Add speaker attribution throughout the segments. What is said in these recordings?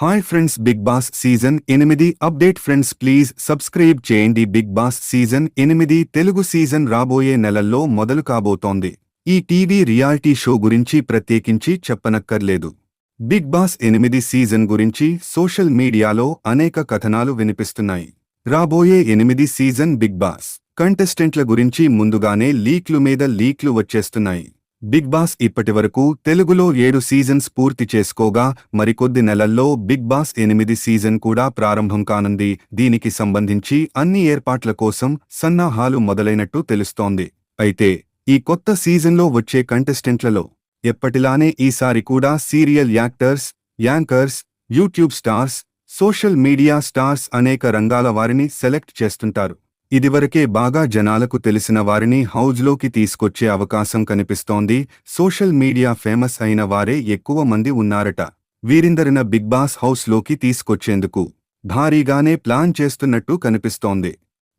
Speaker 1: Hi friends Bigg Boss season ఎనిమిది update friends please subscribe చేయండి. Big boss season ఎనిమిది Telugu season రాబోయే నెలల్లో మొదలు కాబోతోంది. ఈ టీవీ రియాలిటీ షో గురించి ప్రత్యేకించి చెప్పనక్కర్లేదు. బిగ్ బాస్ ఎనిమిది సీజన్ గురించి సోషల్ మీడియాలో అనేక కథనాలు వినిపిస్తున్నాయి. రాబోయే ఎనిమిది సీజన్ బిగ్ బాస్ కంటెస్టెంట్ల గురించి ముందుగానే లీక్లు మీద లీక్లు వచ్చేస్తున్నాయి. బిగ్ బాస్ ఇప్పటివరకు తెలుగులో ఏడు సీజన్స్ పూర్తి చేసుకోగా మరికొద్ది నెలల్లో బిగ్ బాస్ ఎనిమిది సీజన్ కూడా ప్రారంభం కానుంది. దీనికి సంబంధించి అన్ని ఏర్పాట్ల కోసం సన్నాహాలు మొదలైనట్టు తెలుస్తోంది. అయితే ఈ కొత్త సీజన్లో వచ్చే కంటెస్టెంట్లలో ఎప్పటిలానే ఈసారి కూడా serial actors anchors YouTube stars social media stars అనేక రంగాల వారిని సెలెక్ట్ చేస్తుంటారు. ఇదివరకే బాగా జనాలకు తెలిసిన వారిని హౌజ్లోకి తీసుకొచ్చే అవకాశం కనిపిస్తోంది. సోషల్ మీడియా ఫేమస్ అయిన వారే ఎక్కువ మంది ఉన్నారట. వీరిందరిన బిగ్ బాస్ హౌస్లోకి తీసుకొచ్చేందుకు భారీగానే ప్లాన్ చేస్తున్నట్టు కనిపిస్తోంది.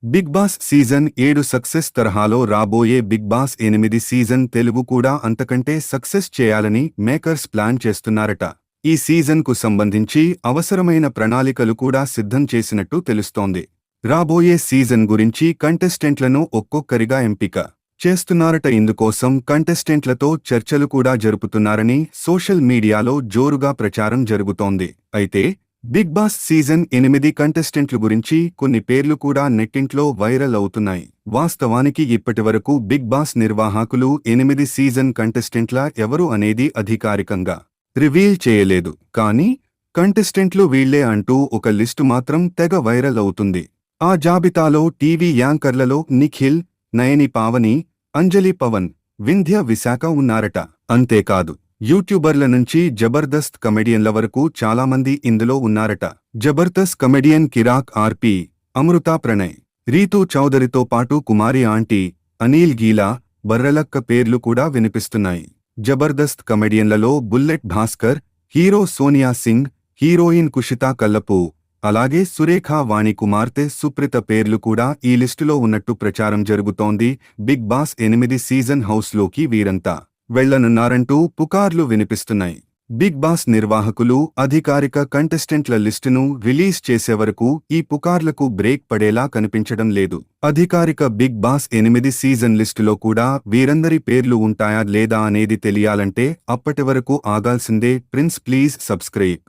Speaker 1: బిగ్ బాస్ సీజన్ ఏడు సక్సెస్ తరహాలో రాబోయే బిగ్ బాస్ ఎనిమిది సీజన్ తెలుగు కూడా అంతకంటే సక్సెస్ చేయాలని మేకర్స్ ప్లాన్ చేస్తున్నారట. ఈ సీజన్కు సంబంధించి అవసరమైన ప్రణాళికలు కూడా సిద్ధం చేసినట్టు తెలుస్తోంది. రాబోయే సీజన్ గురించి కంటెస్టెంట్లను ఒక్కొక్కరిగా ఎంపిక చేస్తున్నారట. ఇందుకోసం కంటెస్టెంట్లతో చర్చలు కూడా జరుపుతున్నారని సోషల్ మీడియాలో జోరుగా ప్రచారం జరుగుతోంది. అయితే బిగ్ బాస్ సీజన్ ఎనిమిది కంటెస్టెంట్లు గురించి కొన్ని పేర్లు కూడా నెట్టింట్లో వైరల్ అవుతున్నాయి. వాస్తవానికి ఇప్పటివరకు బిగ్ బాస్ నిర్వాహకులు ఎనిమిది సీజన్ కంటెస్టెంట్ల ఎవరు అనేది అధికారికంగా రివీల్ చేయలేదు. కానీ కంటెస్టెంట్లు వీళ్ళే అంటూ ఒక లిస్టు మాత్రం తెగ వైరల్ అవుతుంది. ఆ జాబితాలో టీవీ యాంకర్లలో నిఖిల్ నయని పావని అంజలి పవన్ వింధ్య విశాఖ ఉన్నారట. అంతేకాదు యూట్యూబర్ల నుంచి జబర్దస్త్ కమెడియన్ల వరకు చాలామంది ఇందులో ఉన్నారట. జబర్దస్త్ కమెడియన్ కిరాక్ ఆర్పి అమృతా ప్రణయ్ రీతూ చౌదరితో పాటు కుమారి ఆంటీ అనిల్ గీలా బర్రలక్క పేర్లు కూడా వినిపిస్తున్నాయి. Jabardasth కమెడియన్లలో bullet Bhaskar hero Sonia Singh heroine Kushitha Kallapu అలాగే సురేఖ వాణి కుమార్తె సుప్రిత పేర్లు కూడా ఈ లిస్టులో ఉన్నట్టు ప్రచారం జరుగుతోంది. బిగ్ బాస్ ఎనిమిది సీజన్ హౌస్లోకి వీరంతా వెళ్ళనున్నారంటూ పుకార్లు వినిపిస్తున్నాయి. బిగ్ బాస్ నిర్వాహకులు అధికారిక కంటెస్టెంట్ల లిస్టును రిలీజ్ చేసే వరకు ఈ పుకార్లకు బ్రేక్ పడేలా కనిపించడం లేదు. అధికారిక బిగ్ బాస్ ఎనిమిది సీజన్ లిస్టులో కూడా వీరందరి పేర్లు ఉంటాయా లేదా అనేది తెలియాలంటే అప్పటి వరకు ఆగాల్సిందే. Prince please subscribe.